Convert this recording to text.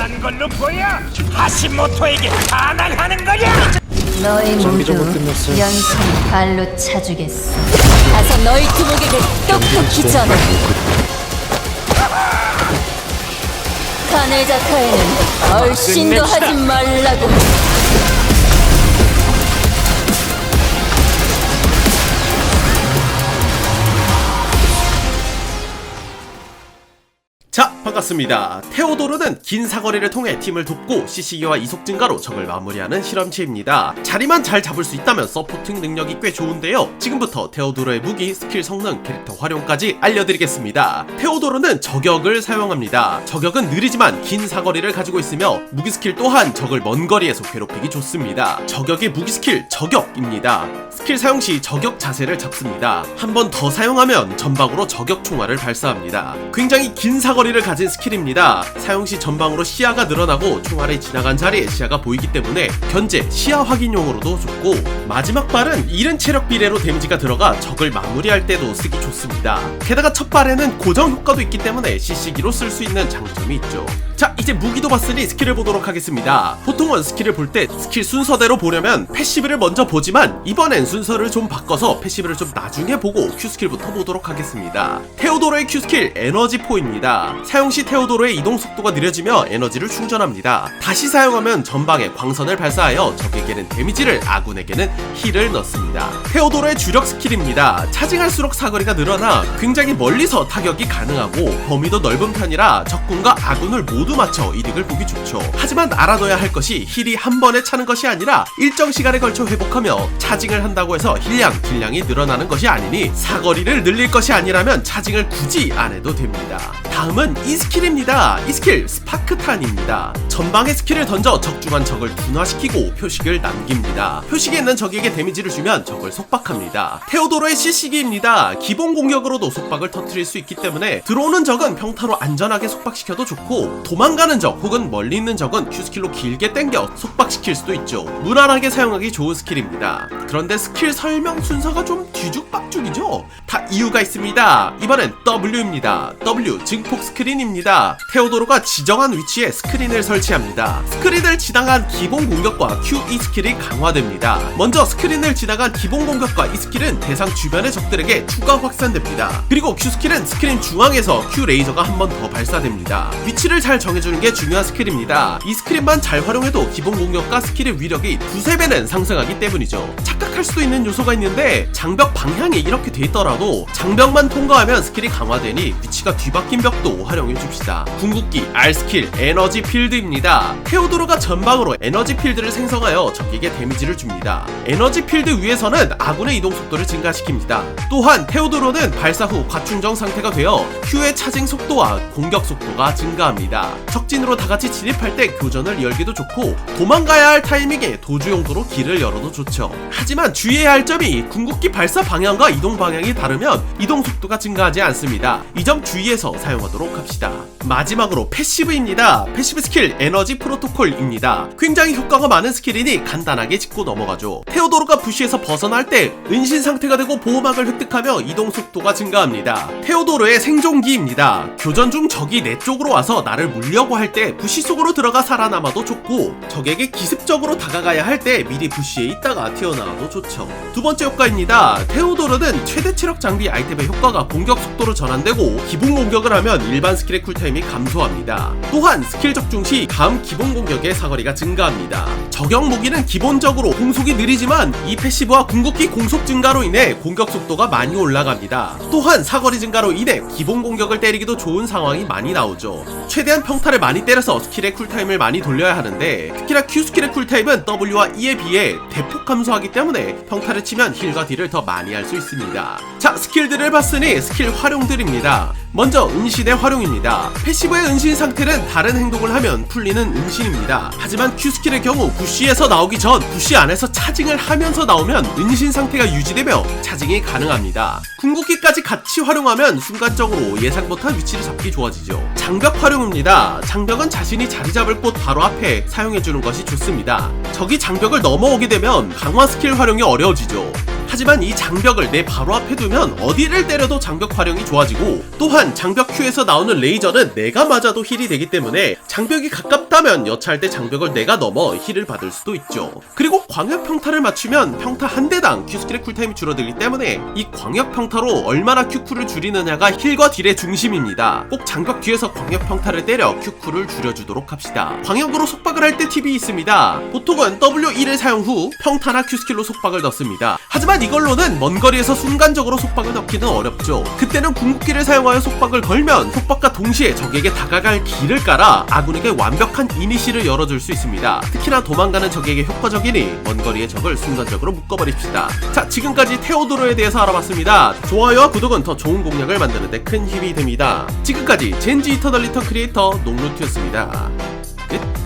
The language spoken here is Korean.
대단한 걸로 보여 하시모토에게 반항하는 거야 너희 모두. 연속 발로 차주겠어. 가서 너희 두목에게 똑똑히 전해. 카네자카에는 얼씬도 하지 말라고. 반갑습니다. 테오도르는 긴 사거리를 통해 팀을 돕고 CC기와 이속 증가로 적을 마무리하는 실험체입니다. 자리만 잘 잡을 수 있다면 서포팅 능력이 꽤 좋은데요. 지금부터 테오도르의 무기, 스킬 성능, 캐릭터 활용까지 알려드리겠습니다. 테오도르는 저격을 사용합니다. 저격은 느리지만 긴 사거리를 가지고 있으며 무기 스킬 또한 적을 먼 거리에서 괴롭히기 좋습니다. 저격의 무기 스킬 저격입니다. 스킬 사용 시 저격 자세를 잡습니다. 한 번 더 사용하면 전방으로 저격 총알을 발사합니다. 굉장히 긴 사거리를 가진 스킬입니다. 사용 시 전방으로 시야가 늘어나고 총알이 지나간 자리에 시야가 보이기 때문에 견제, 시야 확인용으로도 좋고 마지막 발은 이른 체력 비례로 데미지가 들어가 적을 마무리할 때도 쓰기 좋습니다. 게다가 첫 발에는 고정 효과도 있기 때문에 CC기로 쓸 수 있는 장점이 있죠. 자 이제 무기도 봤으니 스킬을 보도록 하겠습니다. 보통은 스킬을 볼 때 스킬 순서대로 보려면 패시브를 먼저 보지만 이번엔 순서를 좀 바꿔서 패시브를 좀 나중에 보고 Q 스킬부터 보도록 하겠습니다. 테오도로의 Q 스킬 에너지 포입니다. 사용 시 테오도로의 이동 속도가 느려지며 에너지를 충전합니다. 다시 사용하면 전방에 광선을 발사하여 적에게는 데미지를 아군에게는 힐을 넣습니다. 테오도로의 주력 스킬입니다. 차징할수록 사거리가 늘어나 굉장히 멀리서 타격이 가능하고 범위도 넓은 편이라 적군과 아군을 모두 맞춰 이득을 보기 좋죠. 하지만 알아둬야 할 것이 힐이 한 번에 차는 것이 아니라 일정 시간에 걸쳐 회복하며 차징을 한다고 해서 힐량, 딜량이 늘어나는 것이 아니니 사거리를 늘릴 것이 아니라면 차징을 굳이 안 해도 됩니다. 다음은 이 스킬입니다. 이 스킬 스파크탄입니다. 전방에 스킬을 던져 적중한 적을 분화시키고 표식을 남깁니다. 표식에 있는 적에게 데미지를 주면 적을 속박합니다. 테오도로의 CC기입니다. 기본 공격으로도 속박을 터트릴 수 있기 때문에 들어오는 적은 평타로 안전하게 속박시켜도 좋고 도망가는 적 혹은 멀리 있는 적은 Q스킬로 길게 당겨 속박시킬 수도 있죠. 무난하게 사용하기 좋은 스킬입니다. 그런데 스킬 설명 순서가 좀 뒤죽박죽이죠? 다 이유가 있습니다. 이번엔 W입니다. W 증폭 스크린입니다. 테오도로가 지정한 위치에 스크린을 설치합니다. 스크린을 지나간 기본 공격과 Q 이 스킬이 강화됩니다. 먼저 스크린을 지나간 기본 공격과 이 스킬은 대상 주변의 적들에게 추가 확산됩니다. 그리고 Q 스킬은 스크린 중앙에서 Q 레이저가 한 번 더 발사됩니다. 위치를 잘 정해주는 게 중요한 스킬입니다. 이 스크린만 잘 활용해도 기본 공격과 스킬의 위력이 두세 배는 상승하기 때문이죠. 착각할 수도 있는 요소가 있는데 장벽 방향이 이렇게 돼 있더라도 장벽만 통과하면 스킬이 강화되니 위치가 뒤바뀐 벽도 활용해 줍시다. 궁극기 R 스킬 에너지 필드입니다. 테오도로가 전방으로 에너지 필드를 생성하여 적에게 데미지를 줍니다. 에너지 필드 위에서는 아군의 이동 속도를 증가시킵니다. 또한 테오도로는 발사 후 과충전 상태가 되어 Q의 차징 속도와 공격 속도가 증가합니다. 적진으로 다 같이 진입할 때 교전을 열기도 좋고 도망가야 할 타이밍에 도주 용도로 길을 열어도 좋죠. 하지만 주의해야 할 점이 궁극기 발사 방향과 이동 방향이 다르면 이동 속도가 증가하지 않습니다. 이 점 주의해서 사용하도록 합시다. 마지막으로 패시브입니다. 패시브 스킬 에너지 프로토콜입니다. 굉장히 효과가 많은 스킬이니 간단하게 짚고 넘어가죠. 테오도로가 부시에서 벗어날 때 은신 상태가 되고 보호막을 획득하며 이동 속도가 증가합니다. 테오도로의 생존기입니다. 교전 중 적이 내 쪽으로 와서 나를 물려고 할 때 부시 속으로 들어가 살아남아도 좋고 적에게 기습적으로 다가가야 할 때 미리 부시에 있다가 튀어나와도 좋 죠. 두 번째 효과입니다. 테오도로는 최대 체력 장비 아이템의 효과가 공격 속도로 전환되고 기본 공격을 하면 일반 스킬의 쿨타임이 감소합니다. 또한 스킬 적중 시 다음 기본 공격의 사거리가 증가합니다. 저격 무기는 기본적으로 공속이 느리지만 이 패시브와 궁극기 공속 증가로 인해 공격 속도가 많이 올라갑니다. 또한 사거리 증가로 인해 기본 공격을 때리기도 좋은 상황이 많이 나오죠. 최대한 평타를 많이 때려서 스킬의 쿨타임을 많이 돌려야 하는데 특히나 Q 스킬의 쿨타임은 W와 E에 비해 대폭 감소하기 때문에 평타를 치면 힐과 딜을 더 많이 할 수 있습니다. 자 스킬들을 봤으니 스킬 활용들입니다. 먼저 은신의 활용입니다. 패시브의 은신 상태는 다른 행동을 하면 풀리는 은신입니다. 하지만 Q 스킬의 경우 부시에서 나오기 전 부시 안에서 차징을 하면서 나오면 은신 상태가 유지되며 차징이 가능합니다. 궁극기까지 같이 활용하면 순간적으로 예상 못한 위치를 잡기 좋아지죠. 장벽 활용입니다. 장벽은 자신이 자리 잡을 곳 바로 앞에 사용해주는 것이 좋습니다. 적이 장벽을 넘어오게 되면 강화 스킬 활용이 어려워지죠. 하지만 이 장벽을 내 바로 앞에 두면 어디를 때려도 장벽 활용이 좋아지고 또한 장벽 Q에서 나오는 레이저는 내가 맞아도 힐이 되기 때문에 장벽이 가깝다면 여차할 때 장벽을 내가 넘어 힐을 받을 수도 있죠. 그리고 광역 평타를 맞추면 평타 한 대당 Q 스킬의 쿨타임이 줄어들기 때문에 이 광역 평타로 얼마나 Q쿨을 줄이느냐가 힐과 딜의 중심입니다. 꼭 장벽 뒤에서 광역 평타를 때려 Q쿨을 줄여주도록 합시다. 광역으로 속박을 할 때 팁이 있습니다. 보통은 W1을 사용 후 평타나 Q스킬로 속박을 넣습니다. 하지만 이걸로는 먼 거리에서 순간적으로 속박을 넣기는 어렵죠. 그때는 궁극기를 사용하여 속박을 걸면 속박과 동시에 적에게 다가갈 길을 깔아 아군에게 완벽한 이니시를 열어줄 수 있습니다. 특히나 도망가는 적에게 효과적이니 먼 거리의 적을 순간적으로 묶어버립시다. 자, 지금까지 테오도로에 대해서 알아봤습니다. 좋아요와 구독은 더 좋은 공략을 만드는데 큰 힘이 됩니다. 지금까지 젠지 이터널 리턴 크리에이터 농루트였습니다.